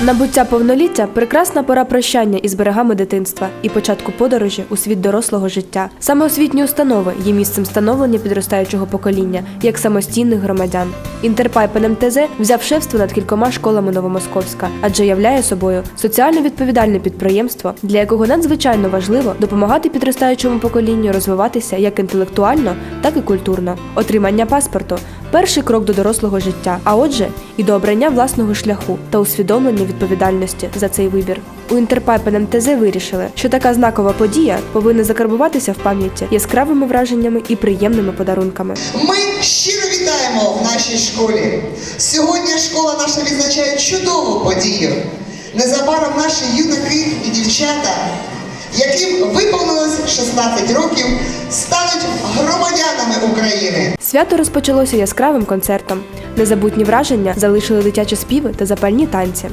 Набуття повноліття прекрасна пора прощання із берегами дитинства і початку подорожі у світ дорослого життя. Саме освітні установи є місцем становлення підростаючого покоління як самостійних громадян. Інтерпайп НМТЗ взяв шефство над кількома школами Новомосковська, адже являє собою соціально відповідальне підприємство, для якого надзвичайно важливо допомагати підростаючому поколінню розвиватися як інтелектуально, так і культурно. Отримання паспорту перший крок до дорослого життя, а отже, і до обрання власного шляху та усвідомлення відповідальності за цей вибір. У Інтерпайп НМТЗ вирішили, що така знакова подія повинна закарбуватися в пам'яті яскравими враженнями і приємними подарунками. Ми щиро вітаємо в нашій школі. Сьогодні школа наша відзначає чудову подію. Незабаром наші юнаки і дівчата, яким виповнилось 16 років, стануть громадянами України. Свято розпочалося яскравим концертом. Незабутні враження залишили дитячі співи та запальні танці.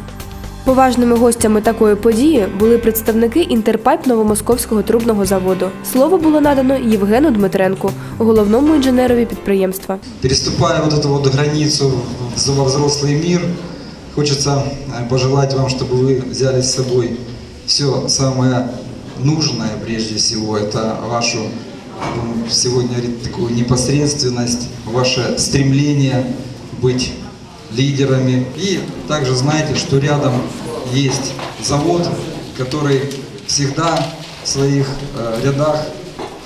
Поважними гостями такої події були представники Інтерпайп Новомосковського трубного заводу. Слово було надано Євгену Дмитренку, головному інженерові підприємства. Переступая вот эту вот границу в- во взрослый мир, хочется э, пожелать вам, чтобы вы взяли с собой все самое нужное прежде всего. Это вашу сегодня такую непосредственность, ваше стремление быть лидерами. И также знайте, что рядом есть завод, который всегда в своих э, рядах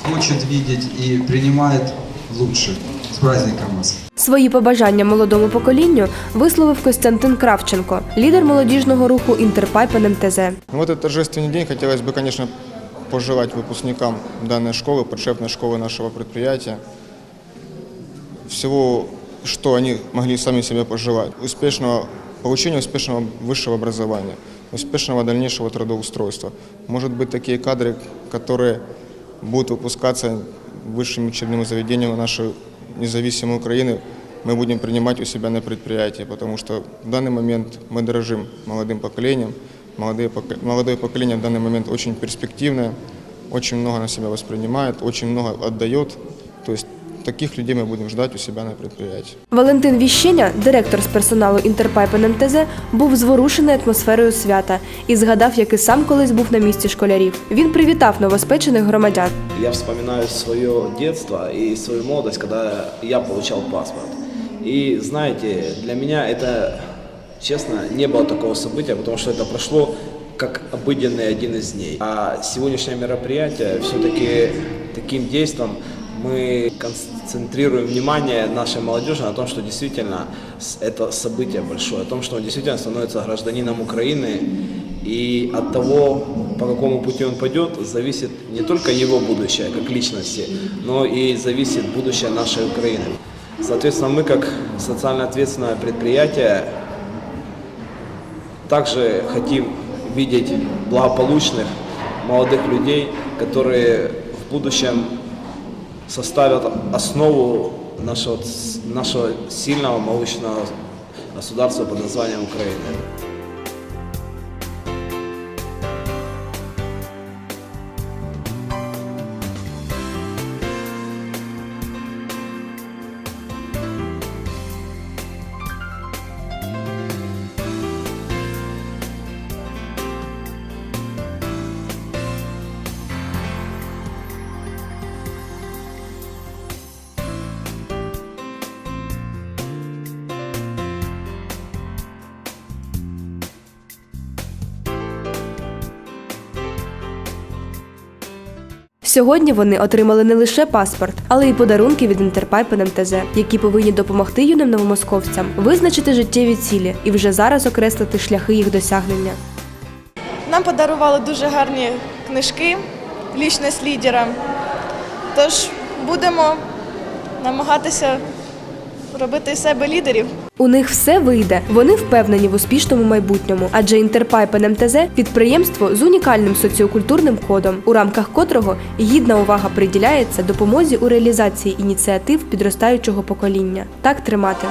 хочет видеть и принимает лучше. С праздником вас! Свої побажання молодому поколінню висловив Костянтин Кравченко, лідер молодіжного руху Інтерпайп НМТЗ. В этот торжественный день хотелось бы, конечно, пожелать выпускникам данной школы, подшефной школы нашего предприятия, всего, что они могли сами себе пожелать. Успешного получения успешного высшего образования, успешного дальнейшего трудоустройства. Может быть, такие кадры, которые будут выпускаться высшими учебными заведениями нашей независимой Украины, мы будем принимать у себя на предприятии, потому что в данный момент мы дорожим молодым поколением. Молодые, поко- молодое поколение в данный момент очень перспективное, очень много на себя воспринимает, очень много отдает. То есть таких людей мы будем ждать у себя на предприятии. Валентин Віщеня, директор з персоналу Інтерпайп НМТЗ, був зворушений атмосферою свята і згадав, як і сам колись був на місці школярів. Він привітав новоспечених громадян. Я вспоминаю свое детство и свою молодость, когда я получал паспорт. И знаете, для меня это, честно, не было такого события, потому что это прошло как обыденный один из дней. А сегодняшнее мероприятие все-таки таким действом мы концентрируем внимание нашей молодежи на том, что действительно это событие большое, о том, что он действительно становится гражданином Украины, и от того, по какому пути он пойдет, зависит не только его будущее как личности, но и зависит будущее нашей Украины. Соответственно, мы как социально ответственное предприятие также хотим видеть благополучных молодых людей, которые в будущем составят основу нашего, нашего сильного молочного государства под названием Украина. Сьогодні вони отримали не лише паспорт, але й подарунки від Інтерпайп НМТЗ, які повинні допомогти юним новомосковцям визначити життєві цілі і вже зараз окреслити шляхи їх досягнення. Нам подарували дуже гарні книжки «Лічність лідера. Тож будемо намагатися робити із себе лідерів. У них все вийде. Вони впевнені в успішному майбутньому, адже Інтерпайпен МТЗ підприємство з унікальним соціокультурним кодом, у рамках котрого гідна увага приділяється допомозі у реалізації ініціатив підростаючого покоління. Так тримати.